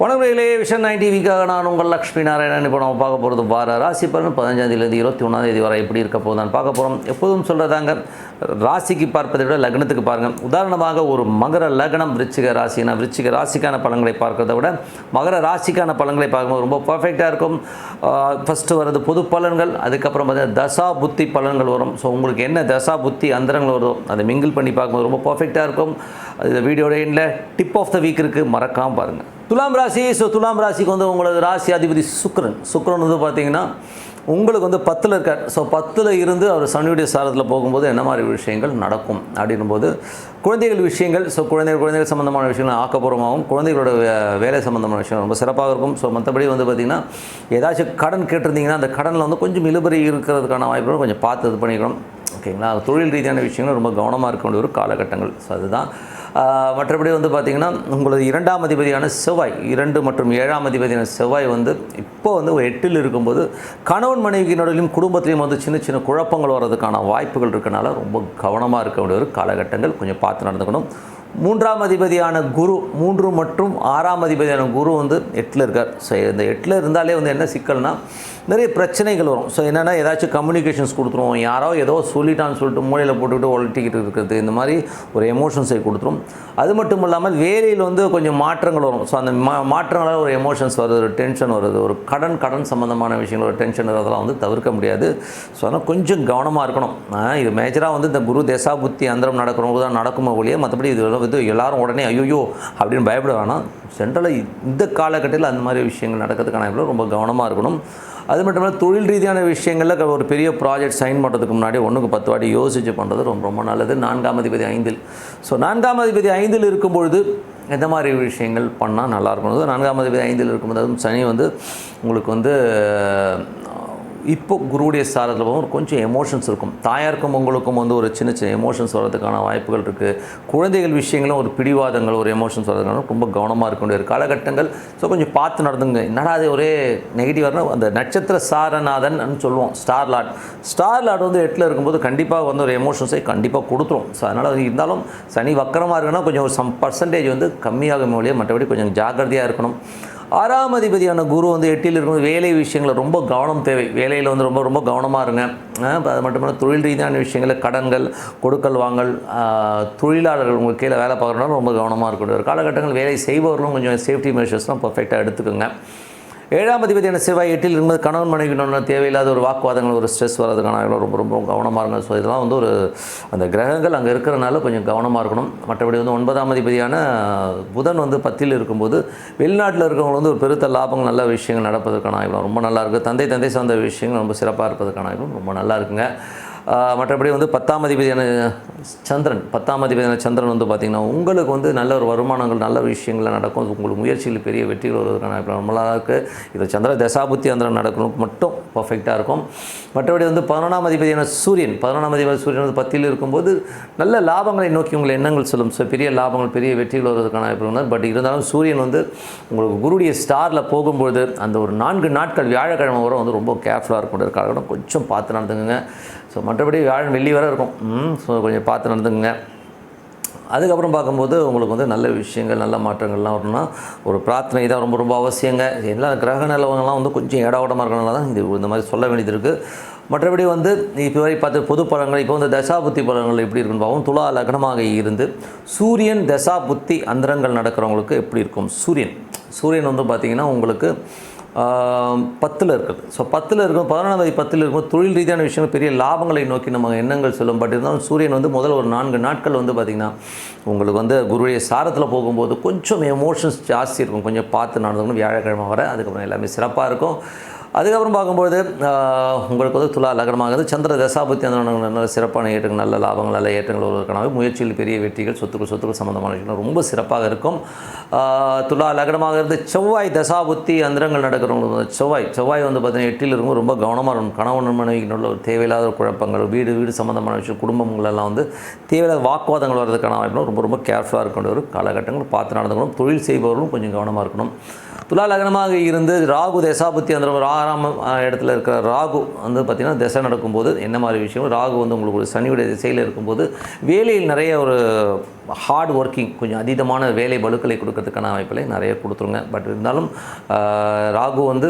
வணக்கங்களே vision nine டிவிக்காக நான் உங்கள் லக்ஷ்மி நாராயணன். இப்போ நம்ம பார்க்க போகிறது வார ராசி பலன். பதினஞ்சாந்தேதி இருபத்தி ஒன்றாந்தேதி வரை எப்படி இருக்க போகுதான்னு பார்க்க போகிறோம் எப்போதும் சொல்கிறதாங்க ராசிக்கு பார்ப்பதை விட லக்னத்துக்கு பாருங்கள் உதாரணமாக ஒரு மகர லக்னம் விருச்சிக ராசினா விருச்சிக ராசிக்கான பலன்களை பார்க்கறத விட மகர ராசிக்கான பலன்களை பார்க்கும்போது ரொம்ப பர்ஃபெக்டாக இருக்கும். ஃபஸ்ட்டு வர்றது பொது பலன்கள் அதுக்கப்புறம் பார்த்தீங்கன்னா தசா புத்தி பலன்கள் வரும். ஸோ உங்களுக்கு என்ன தசா புத்தி அந்தரங்கள் வருதோ அதை மிங்கிள் பண்ணி பார்க்கும்போது ரொம்ப பர்ஃபெக்டாக இருக்கும். அது வீடியோட எண்டில் டிப் ஆஃப் த வீக் இருக்குது மறக்காமல் பாருங்கள் துலாம் ராசி ஸோ துலாம் ராசிக்கு வந்து உங்களது ராசி அதிபதி சுக்ரன் சுக்ரன் வந்து பார்த்தீங்கன்னா உங்களுக்கு வந்து பத்தில் இருக்கார். ஸோ பத்தில் இருந்து அவர் சனியுடைய சாரத்தில் போகும்போது என்ன மாதிரி விஷயங்கள் நடக்கும் அப்படின்னும்போது குழந்தைகள் விஷயங்கள் ஸோ குழந்தைகள் குழந்தைகள் சம்மந்தமான விஷயங்கள் ஆக்கப்பூர்வமாகவும் குழந்தைகளோட வேலை சம்மந்தமான விஷயம் ரொம்ப சிறப்பாக இருக்கும். ஸோ மற்றபடி வந்து பார்த்திங்கன்னா ஏதாச்சும் கடன் கேட்டிருந்தீங்கன்னா அந்த கடனில் வந்து கொஞ்சம் இழுபறி இருக்கிறதுக்கான வாய்ப்புகள் கொஞ்சம் பார்த்து இது பண்ணிக்கணும். ஓகேங்களா? தொழில் ரீதியான விஷயங்கள் ரொம்ப கவனமாக இருக்க வேண்டிய ஒரு காலகட்டங்கள். ஸோ அதுதான். மற்றபடி வந்து பார்த்திங்கன்னா உங்களது இரண்டாம் அதிபதியான செவ்வாய் இரண்டு மற்றும் ஏழாம் அதிபதியான செவ்வாய் வந்து இப்போ வந்து ஒரு எட்டில் இருக்கும்போது கணவன் மனைவியினோடையும் குடும்பத்திலையும் வந்து சின்ன சின்ன குழப்பங்கள் வர்றதுக்கான வாய்ப்புகள் இருக்கனால ரொம்ப கவனமாக இருக்க வேண்டிய ஒரு காலகட்டங்கள் கொஞ்சம் பார்த்து நடந்துக்கணும். மூன்றாம் அதிபதியான குரு மூன்று மற்றும் ஆறாம் அதிபதியான குரு வந்து எட்டில் இருக்கார். ஸோ இந்த எட்டில் இருந்தாலே வந்து என்ன சிக்கல்னா நிறைய பிரச்சனைகள் வரும். ஸோ என்னென்னா ஏதாச்சும் கம்யூனிகேஷன்ஸ் கொடுத்துருவோம் யாரோ ஏதோ சொல்லிட்டான்னு சொல்லிட்டு மூலையில் போட்டுக்கிட்டு ஒழட்டிக்கிட்டு இருக்கிறது. இந்த மாதிரி ஒரு எமோஷன்ஸை கொடுத்துரும். அது மட்டும் இல்லாமல் வேலையில் வந்து கொஞ்சம் மாற்றங்கள் வரும். ஸோ அந்த மா மாற்றங்களால் ஒரு எமோஷன்ஸ் வருது ஒரு டென்ஷன் வருது. ஒரு கடன் கடன் சம்மந்தமான விஷயங்கள் ஒரு டென்ஷன் அதெல்லாம் வந்து தவிர்க்க முடியாது. ஸோ அதனால் கொஞ்சம் கவனமாக இருக்கணும். இது மேஜராக வந்து இந்த குரு தேசாபுத்தி அந்தரம் நடக்கிறவங்க தான் நடக்குமோ ஒழிய மற்றபடி இது வந்து எல்லாரும் உடனே ஐயோயோ அப்படின்னு பயப்பட வேணாம் ஜென்ரலாக இந்த காலகட்டத்தில் அந்த மாதிரி விஷயங்கள் நடக்கிறதுக்கான ரொம்ப கவனமாக இருக்கணும். அது மட்டும் இல்லாமல் தொழில் ரீதியான விஷயங்களில் ஒரு பெரிய ப்ராஜெக்ட் சைன் பண்ணுறதுக்கு முன்னாடி ஒன்றுக்கு பத்து வாட்டி யோசிச்சு பண்ணுறது ரொம்ப ரொம்ப நல்லது. நான்காம் அதிபதி ஐந்தில். ஸோ நான்காம் அதிபதி ஐந்தில் இருக்கும் பொழுது எந்த மாதிரி விஷயங்கள் பண்ணால் நல்லா இருக்கும்? நான்காம் அதிபதி ஐந்தில் இருக்கும்போது அதுவும் சனி வந்து உங்களுக்கு வந்து இப்போ குருவுடைய சாரத்தில் போகும் கொஞ்சம் எமோஷன்ஸ் இருக்கும். தாயாருக்கும் உங்களுக்கும் வந்து ஒரு சின்ன சின்ன எமோஷன்ஸ் வர்றதுக்கான வாய்ப்புகள் இருக்குது குழந்தைகள் விஷயங்களும் ஒரு பிடிவாதங்கள் ஒரு எமோஷன்ஸ் வர்றதுக்கான ரொம்ப கவனமாக இருக்க வேண்டிய ஒரு காலகட்டங்கள். ஸோ கொஞ்சம் பார்த்து நடந்துங்க. என்னடா அது ஒரே நெகட்டிவாக அந்த நட்சத்திர சாரநாதன் சொல்லுவோம் ஸ்டார் லாட் ஸ்டார் லாட் வந்து எட்டில் இருக்கும்போது கண்டிப்பாக வந்து ஒரு எமோஷன்ஸை கண்டிப்பாக கொடுத்துரும். ஸோ அதனால் இருந்தாலும் சனி வக்கரமாக இருக்குன்னா கொஞ்சம் ஒரு சம் பர்சன்டேஜ் வந்து கம்மியாகும் மொழியே மற்றபடி கொஞ்சம் ஜாக்கிரதையாக இருக்கணும். ஆறாம் அதிபதியான குரு வந்து எட்டில் இருக்கும்போது வேலை விஷயங்களில் ரொம்ப கவனம் தேவை. வேலையில் வந்து ரொம்ப ரொம்ப கவனமாக இருங்க. அது மட்டும் இல்லாமல் தொழில் ரீதியான விஷயங்களில் கடன்கள் கொடுக்கல் வாங்கல் தொழிலாளர்கள் உங்கள் கீழே வேலை பார்க்குறனால ரொம்ப கவனமாக இருக்கணும். ஒரு காலகட்டங்கள் வேலை செய்பவர்களும் கொஞ்சம் சேஃப்டி மெஷர்ஸ்லாம் பர்ஃபெக்டாக எடுத்துக்கோங்க. ஏழாம் அதிபதியான செவ்வாய் எட்டில் இருக்கும்போது கணவன் மனைவி தேவையில்லாத ஒரு வாக்குவாதங்கள் ஒரு ஸ்ட்ரெஸ் வர்றதுக்கான ரொம்ப ரொம்ப கவனமாக இருக்கணும் ஸோ இதெல்லாம் வந்து ஒரு அந்த கிரகங்கள் அங்கே இருக்கிறனால கொஞ்சம் கவனமாக இருக்கணும். மற்றபடி வந்து ஒன்பதாம் அதிபதியான புதன் வந்து பத்தில் இருக்கும்போது வெளிநாட்டில் இருக்கிறவங்க வந்து ஒரு பெருத்த லாபங்கள் நல்ல விஷயங்கள் நடப்பதற்கான ஆய்வு ரொம்ப நல்லா இருக்குது தந்தை தந்தை சார்ந்த விஷயங்கள் ரொம்ப சிறப்பாக இருப்பதற்கான ஆய்வு ரொம்ப நல்லா இருக்குங்க. மற்றபடி வந்து பத்தாம் அதிபதியான சந்திரன் பத்தாம் அதிபதியான சந்திரன் வந்து பார்த்திங்கன்னா உங்களுக்கு வந்து நல்ல ஒரு வருமானங்கள் நல்ல விஷயங்கள் நடக்கும். உங்களுக்கு முயற்சியில் பெரிய வெற்றிகள் வருவதற்கான வாய்ப்பு நல்லா இருக்குது இது சந்திர தசாபுத்தி அந்தரம் நடக்கணும் மட்டும் பர்ஃபெக்டாக இருக்கும். மற்றபடி வந்து பதினொன்றாம் அதிபதியான சூரியன் பதினொன்றாம் அதிபதி சூரியன் வந்து பத்தியில் இருக்கும்போது நல்ல லாபங்களை நோக்கி உங்களை எண்ணங்கள் சொல்லும். ஸோ பெரிய லாபங்கள் பெரிய வெற்றிகள் வருவதற்கான வாய்ப்பு பட் இருந்தாலும் சூரியன் வந்து உங்களுக்கு குருடைய ஸ்டாரில் போகும்பொழுது அந்த ஒரு நான்கு நாட்கள் வியாழக்கிழமை வரை வந்து ரொம்ப கேர்ஃபுல்லாக இருக்கும். காலகட்டம் கொஞ்சம் பார்த்து நடந்துங்க ஸோ மற்றபடி வியாழன் வெள்ளி வரை இருக்கும். ஸோ கொஞ்சம் பார்த்து நடந்துக்குங்க. அதுக்கப்புறம் பார்க்கும்போது உங்களுக்கு வந்து நல்ல விஷயங்கள் நல்ல மாற்றங்கள்லாம் வரணும்னா ஒரு பிரார்த்தனை தான் ரொம்ப ரொம்ப அவசியங்க. எல்லா கிரக நிலவங்கள்லாம் வந்து கொஞ்சம் ஏடாவடமாக இருக்கனால தான் இது இந்த மாதிரி சொல்ல வேண்டியது இருக்குது மற்றபடி வந்து இப்போ வரை பார்த்து பொது பலன்கள் இப்போ வந்து தசாபுத்தி பலன்கள் எப்படி இருக்குன்னு பார்ப்போம். துலா லக்னமாக இருந்து சூரியன் தசாபுத்தி அந்தரங்கள் நடக்கிறவங்களுக்கு எப்படி இருக்கும்? சூரியன். சூரியன் வந்து பார்த்திங்கன்னா உங்களுக்கு பத்தில் இருக்குது. ஸோ பத்தில் இருக்கும் பதினொன்றாம் தேதி பத்தில் இருக்கும் தொழில் ரீதியான விஷயங்கள் பெரிய லாபங்களை நோக்கி நம்ம எண்ணங்கள் சொல்லும். பட் இருந்தாலும் சூரியன் வந்து முதல் ஒரு நான்கு நாட்கள் வந்து பார்த்திங்கன்னா உங்களுக்கு வந்து குருடைய சாரத்தில் போகும்போது கொஞ்சம் எமோஷன்ஸ் ஜாஸ்தி இருக்கும். கொஞ்சம் பார்த்து நடந்துக்கணும் வியாழக்கிழமை வர அதுக்கப்புறம் எல்லாமே சிறப்பாக இருக்கும். அதுக்கப்புறம் பார்க்கும்போது உங்களுக்கு வந்து துலா லக்னமாகுது சந்திர தசாபத்தி அந்த நல்ல சிறப்பான ஏற்றங்கள் நல்ல லாபங்கள் நல்ல ஏற்றங்கள் வருவதற்கான முயற்சியில் பெரிய வெற்றிகள் சொத்துக்கள் சொத்துக்கள் சம்பந்தமான விஷயங்கள் ரொம்ப சிறப்பாக இருக்கும். துலா லக்னமாக இருந்து செவ்வாய் தசாபுத்தி அந்தரங்கள் நடக்கிறவங்களுக்கு செவ்வாய் செவ்வாய் வந்து பார்த்தீங்கன்னா எட்டில் இருக்கும் ரொம்ப கவனமாக இருக்கும் கணவன் மனைவிக்கு ஒரு தேவையில்லாத குழப்பங்கள் வீடு வீடு சம்மந்தமான விஷயம் குடும்பங்களெல்லாம் வந்து தேவையில்லாத வாக்குவாதங்கள் வர்றதுக்கான வாய்ப்புகள் ரொம்ப ரொம்ப கேர்ஃபுல்லாக இருக்கின்ற ஒரு காலகட்டங்கள் பார்த்து நடந்துக்கணும். தொழில் செய்பவர்களும் கொஞ்சம் கவனமாக இருக்கணும். துலா லக்னமாக இருந்து ராகு தசாபுத்தி அந்த ஆறாம் இடத்துல இருக்கிற ராகு வந்து பார்த்திங்கன்னா திசை நடக்கும்போது என்ன மாதிரி விஷயம் ராகு வந்து உங்களுக்கு ஒரு சனியுடைய திசையில் இருக்கும்போது வேலையில் நிறைய ஒரு ஹார்ட் ஒர்க்கிங் கொஞ்சம் அதீதமான வேலை பலுக்களை கொடுக்கறதுக்கான வாய்ப்புகளை நிறைய கொடுத்துருங்க. பட் இருந்தாலும் ராகு வந்து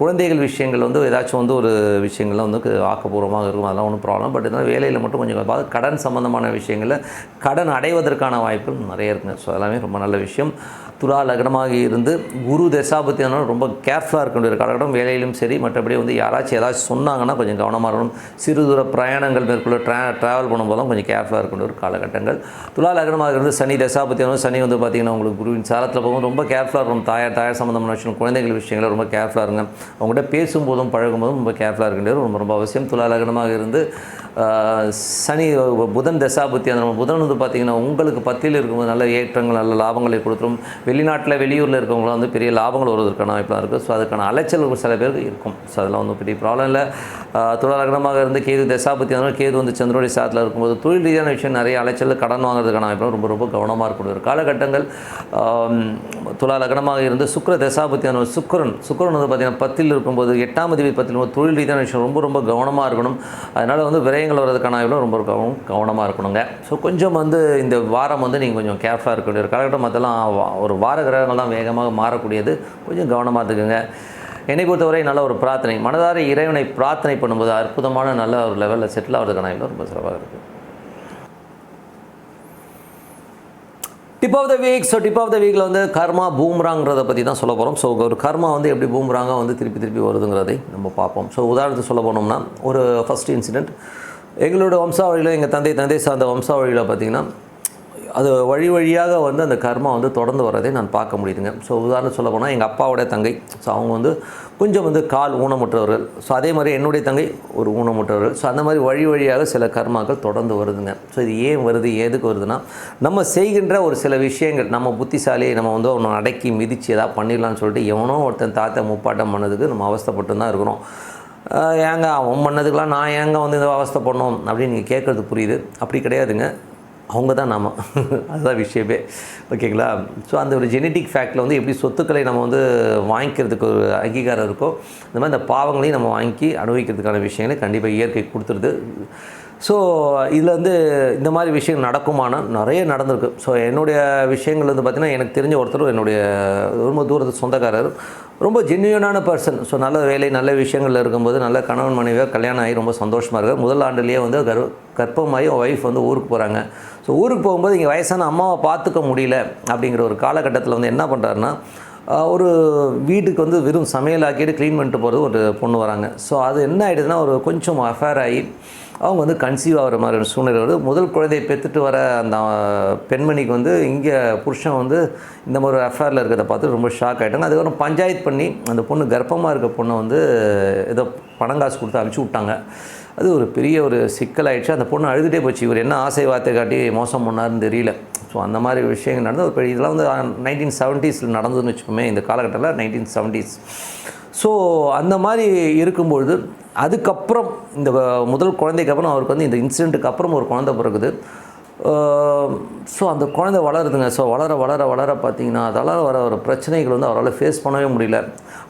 குழந்தைகள் விஷயங்கள் வந்து ஏதாச்சும் வந்து ஒரு விஷயங்கள்லாம் வந்து ஆக்கப்பூர்வமாக இருக்கும். அதெல்லாம் ஒன்றும் ப்ராப்ளம் பட் இருந்தாலும் வேலையில் மட்டும் கொஞ்சம் பார்த்து கடன் சம்மந்தமான விஷயங்களில் கடன் அடைவதற்கான வாய்ப்புகள் நிறைய இருக்குங்க. ஸோ எல்லாமே ரொம்ப நல்ல விஷயம். துலா லக்னமாக இருந்து குரு தசாபத்தி ரொம்ப கேர்ஃபுல்லாக இருக்க வேண்டிய ஒரு காலகட்டம். வேலையிலும் சரி மற்றபடி வந்து யாராச்சும் ஏதாச்சும் சொன்னாங்கன்னா கொஞ்சம் கவனமாக இருக்கணும். சிறு தூர பிரயாணங்கள் மேற்கொள்ள ட்ரா ட்ராவல் பண்ணும்போதும் கொஞ்சம் கேர்ஃபுல்லாக இருக்க வேண்டிய ஒரு காலகட்டங்கள். துலா லக்னமாக இருந்து சனி தசாபத்தி சனி வந்து பார்த்திங்கன்னா உங்களுக்கு குருவின் சாரத்தில் போகும். ரொம்ப கேர்ஃபுல்லாக இருக்கும் தாயார் தாயார் சம்மந்தமான விஷயம் குழந்தைகள் விஷயங்களை ரொம்ப கேர்ஃபுல்லாக இருங்க. அவங்ககிட்ட பேசும்போதும் பழகும்போதும் ரொம்ப கேர்ஃபுல்லாக இருக்க வேண்டியது ரொம்ப ரொம்ப அவசியம். துலா லக்னமாக இருந்து சனி புதன் தசாபுத்தி அந்த புதன் வந்து பார்த்திங்கன்னா உங்களுக்கு பத்தியில் இருக்கும்போது நல்ல ஏற்றங்கள் நல்ல லாபங்களை கொடுத்துரும். வெளிநாட்டில் வெளியூரில் இருக்கவங்களாம் வந்து பெரிய லாபங்கள் வருவதற்கான வாய்ப்பெலாம் இருக்குது ஸோ அதுக்கான அலைச்சல் சில பேருக்கு இருக்கும். ஸோ அதெல்லாம் வந்து பெரிய ப்ராப்ளம் இல்லை. துளாலகனமாக இருந்து கேது தசாபத்தி அந்த கேது வந்து சந்திரோடி சாத்தில் இருக்கும்போது தொழில் ரீதியான விஷயம் நிறைய அலைச்சல் கடன் வாங்குறதுக்கான வாய்ப்பு ரொம்ப ரொம்ப கவனமாக இருக்கக்கூடிய ஒரு காலகட்டங்கள். துலாலகனமாக இருந்து சுக்கர தசாபத்தியான சுக்கரன் சுக்கரன் வந்து பார்த்திங்கன்னா பத்தில் இருக்கும்போது எட்டாம் தேதி பத்தில் தொழில் ரீதியான விஷயம் ரொம்ப ரொம்ப கவனமாக இருக்கணும். அதனால் வந்து விரயங்கள் வர்றதுக்கான வாய்ப்புல ரொம்ப கவனம் கவனமாக இருக்கணுங்க. ஸோ கொஞ்சம் வந்து இந்த வாரம் வந்து நீங்கள் கொஞ்சம் கேர்ஃபுல்லாக இருக்க வேண்டிய ஒரு காலகட்டம். மற்றெல்லாம் ஒரு வார கிரகங்கள் தான் வேகமாக மாறக்கூடியது. கொஞ்சம் கவனமாக இருக்குங்க என்னை பொறுத்தவரை நல்ல ஒரு பிரார்த்தனை. மனதார இறைவனை பிரார்த்தனை பண்ணும்போது அற்புதமான நல்ல ஒரு லெவலில் செட்டில் ஆகிறதுக்கான ரொம்ப சிறப்பாக இருக்குது tip of the week so tip of the வீக்கில் வந்து கர்மா பூம்ராங்கிறத பற்றி தான் சொல்ல போகிறோம் ஸோ ஒரு கர்மா வந்து எப்படி பூம்ராங்க வந்து திருப்பி திருப்பி வருதுங்கிறதை நம்ம பார்ப்போம். ஸோ உதாரணத்துக்கு சொல்ல போனோம்னா ஒரு ஃபஸ்ட் இன்சிடெண்ட் எங்களோட வம்சாவழியில் எங்கள் தந்தை தந்தை சார்ந்த வம்சாவழியில் பார்த்திங்கன்னா அது வழி வழியாக வந்து அந்த கர்மா வந்து தொடர்ந்து வரதை நான் பார்க்க முடியுதுங்க. ஸோ உதாரணம் சொல்ல போனால் எங்கள் அப்பாவோடைய தங்கை ஸோ அவங்க வந்து கொஞ்சம் வந்து கால் ஊனமுற்றவர்கள். ஸோ அதே மாதிரி என்னுடைய தங்கை ஒரு ஊனமுற்றவர்கள். ஸோ அந்த மாதிரி வழி வழியாக சில கர்மாக்கள் தொடர்ந்து வருதுங்க. ஸோ இது ஏன் வருது எதுக்கு வருதுன்னா நம்ம செய்கின்ற ஒரு சில விஷயங்கள் நம்ம புத்திசாலியை நம்ம வந்து ஒன்று அடக்கி மிதித்து ஏதாவது பண்ணிடலாம்னு சொல்லிட்டு எவனோ ஒருத்தன் தாத்தா முப்பாட்டம் பண்ணதுக்கு நம்ம அவஸ்தைப்பட்டு தான் இருக்கிறோம். ஏங்க அவன் பண்ணதுக்கெலாம் நான் ஏங்க வந்து இந்த அவஸ்தை பண்ணோம் அப்படின்னு நீங்கள் கேட்குறது புரியுது. அப்படி கிடையாதுங்க. அவங்க தான் நாம. அதுதான் விஷயமே. ஓகேங்களா? ஸோ அந்த ஒரு ஜெனட்டிக் ஃபேக்டில் வந்து எப்படி சொத்துக்களை நம்ம வந்து வாங்கிக்கிறதுக்கு ஒரு அங்கீகாரம் இருக்கோ இந்த மாதிரி இந்த பாவங்களையும் நம்ம வாங்கி அனுபவிக்கிறதுக்கான விஷயங்களை கண்டிப்பாக இயற்கை கொடுத்துருது. ஸோ இதில் வந்து இந்த மாதிரி விஷயங்கள் நடக்குமானா நிறைய நடந்திருக்கு. ஸோ என்னுடைய விஷயங்கள் வந்து பார்த்திங்கன்னா எனக்கு தெரிஞ்ச ஒருத்தர் என்னுடைய ரொம்ப தூரத்து சொந்தக்காரர் ரொம்ப ஜென்யூனான பர்சன் ஸோ நல்ல வேலை நல்ல விஷயங்களில் இருக்கும்போது நல்ல கணவன் மனைவியாக கல்யாணம் ஆகி ரொம்ப சந்தோஷமாக இருக்கார். முதல் ஆண்டுலேயே வந்து கர் கர்ப்பமாகி ஒய்ஃப் வந்து ஊருக்கு போகிறாங்க ஸோ ஊருக்கு போகும்போது இங்கே வயசான அம்மாவை பார்த்துக்க முடியல அப்படிங்கிற ஒரு காலகட்டத்தில் வந்து என்ன பண்ணுறாருன்னா ஒரு வீட்டுக்கு வந்து வெறும் சமையல் ஆக்கிட்டு க்ளீன் பண்ணிட்டு போகிறது ஒரு பொண்ணு வராங்க. ஸோ அது என்ன ஆகிடுதுன்னா ஒரு கொஞ்சம் அஃபேர் ஆகி அவங்க வந்து கன்சீவ் ஆகிற மாதிரி ஒரு சூழ்நிலை வருது. முதல் குழந்தையை பெற்றுட்டு வர அந்த பெண்மணிக்கு வந்து இங்கே புருஷன் வந்து இந்த மாதிரி அஃபேரில் இருக்கிறத பார்த்து ரொம்ப ஷாக் ஆகிட்டாங்க அதுக்கப்புறம் பஞ்சாயத்து பண்ணி அந்த பொண்ணு கர்ப்பமாக இருக்க பொண்ணை வந்து ஏதோ பணம் காசு கொடுத்து அனுப்பிச்சி விட்டாங்க. அது ஒரு பெரிய ஒரு சிக்கலாயிடுச்சு. அந்த பொண்ணு அழுதுகிட்டே போச்சு. இவர் என்ன ஆசை வார்த்தை காட்டி மோசம் பண்ணாருன்னு தெரியல. ஸோ அந்த மாதிரி விஷயங்கள் நடந்து ஒரு பெரிய இதெல்லாம் வந்து நைன்டீன் செவன்ட்டீஸில் நடந்ததுன்னு வச்சுக்கோமே இந்த காலகட்டத்தில் நைன்டீன் செவன்ட்டீஸ் ஸோ அந்த மாதிரி இருக்கும்பொழுது அதுக்கப்புறம் இந்த வ- முதல் குழந்தைக்கு அப்புறம் அவருக்கு வந்து இந்த இன்சிடெண்ட்டுக்கு அப்புறம் ஒரு குழந்தை பிறகுது ஸோ அந்த குழந்தை வளருதுங்க. ஸோ வளர வளர வளர பார்த்தீங்கன்னா அதால் வர ஒரு பிரச்சனைகள் வந்து அவரால் ஃபேஸ் பண்ணவே முடியல.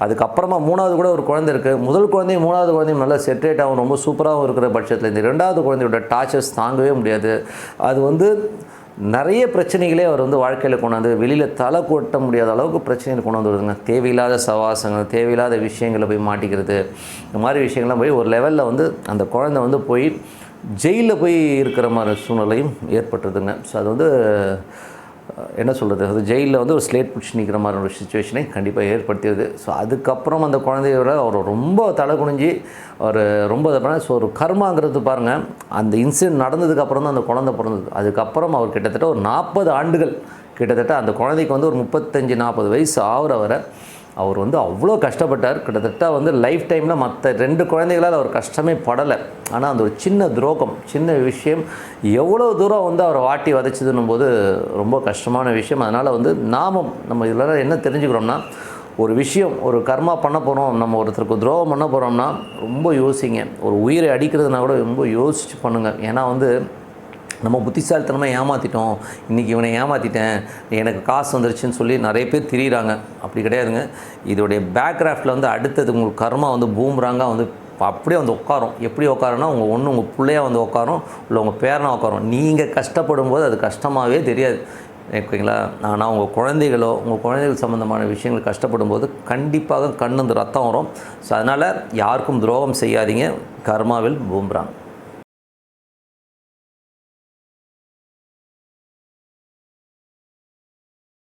அதுக்கப்புறமா மூணாவது கூட ஒரு குழந்தை இருக்குது முதல் குழந்தையும் மூணாவது குழந்தையும் நல்லா செட்ரேட் ஆகும் ரொம்ப சூப்பராகவும் இருக்கிற பட்சத்தில் இந்த ரெண்டாவது குழந்தையோட டார்ச்சர்ஸ் தாங்கவே முடியாது. அது வந்து நிறைய பிரச்சனைகளே அவர் வந்து வாழ்க்கையில் கொண்டாந்து வெளியில் தலை கொட்ட முடியாத அளவுக்கு பிரச்சனைகள் கொண்டு வந்து வருதுங்க தேவையில்லாத சவாசங்கள் தேவையில்லாத விஷயங்களை போய் மாட்டிக்கிறது. இந்த மாதிரி விஷயங்கள்லாம் போய் ஒரு லெவலில் வந்து அந்த குழந்தை வந்து போய் ஜெயிலில் போய் இருக்கிற மாதிரி சூழ்நிலையும் ஏற்பட்டுருதுங்க. ஸோ அது வந்து என்ன சொல்கிறது அது ஜெயிலில் வந்து ஒரு ஸ்லேட் பிடிச்சி நிற்கிற மாதிரி ஒரு சுச்சுவேஷனை கண்டிப்பாக ஏற்படுத்தியது ஸோ அதுக்கப்புறம் அந்த குழந்தையோட அவர் ரொம்ப தலை குனிஞ்சு அவர் ரொம்ப இதை ஸோ ஒரு கர்மாங்கிறது பாருங்கள் அந்த இன்சிடென்ட் நடந்ததுக்கப்புறம் தான் அந்த குழந்தை பிறந்தது. அதுக்கப்புறம் அவர் கிட்டத்தட்ட ஒரு நாற்பது ஆண்டுகள் கிட்டத்தட்ட அந்த குழந்தைக்கு வந்து ஒரு முப்பத்தஞ்சு நாற்பது வயசு ஆகிற வரை அவர் வந்து அவ்வளோ கஷ்டப்பட்டார். கிட்டத்தட்ட வந்து லைஃப் டைமில் மற்ற ரெண்டு குழந்தைகளால் அவர் கஷ்டமே படலை. ஆனால் அந்த ஒரு சின்ன துரோகம் சின்ன விஷயம் எவ்வளோ தூரம் வந்து அவரை வாட்டி வதைச்சதுன்னும் போது ரொம்ப கஷ்டமான விஷயம். அதனால் வந்து நாமும் நம்ம இதில் என்ன தெரிஞ்சுக்கிறோம்னா ஒரு விஷயம் ஒரு கர்மா பண்ண போகிறோம் நம்ம ஒருத்தருக்கு துரோகம் பண்ண போகிறோம்னா ரொம்ப யோசிங்க. ஒரு உயிரை அடிக்கிறதுனா கூட ரொம்ப யோசித்து பண்ணுங்கள் ஏன்னா வந்து நம்ம புத்திசாலித்தனமாக ஏமாற்றிட்டோம் இன்றைக்கி இவனை ஏமாற்றிட்டேன் எனக்கு காசு வந்துருச்சுன்னு சொல்லி நிறைய பேர் திரியிறாங்க. அப்படி கிடையாதுங்க. இதோடைய பேக்ராஃப்டில் வந்து அடுத்தது உங்களுக்கு கர்மா வந்து பூம்ராங்காக வந்து அப்படியே வந்து உட்காரும். எப்படி உட்காருன்னா உங்கள் ஒன்று உங்கள் பிள்ளையாக வந்து உட்காரும் இல்லை உங்கள் பேரனாக உட்காரும். நீங்கள் கஷ்டப்படும் போது அது கஷ்டமாகவே தெரியாது. ஓகேங்களா? ஆனால் உங்கள் குழந்தைகளோ உங்கள் குழந்தைகள் சம்மந்தமான விஷயங்கள் கஷ்டப்படும் போது கண்டிப்பாக கண்ணு வந்து ரத்தம் வரும். ஸோ அதனால் யாருக்கும் துரோகம் செய்யாதீங்க. கர்மாவில் பூம்ராங்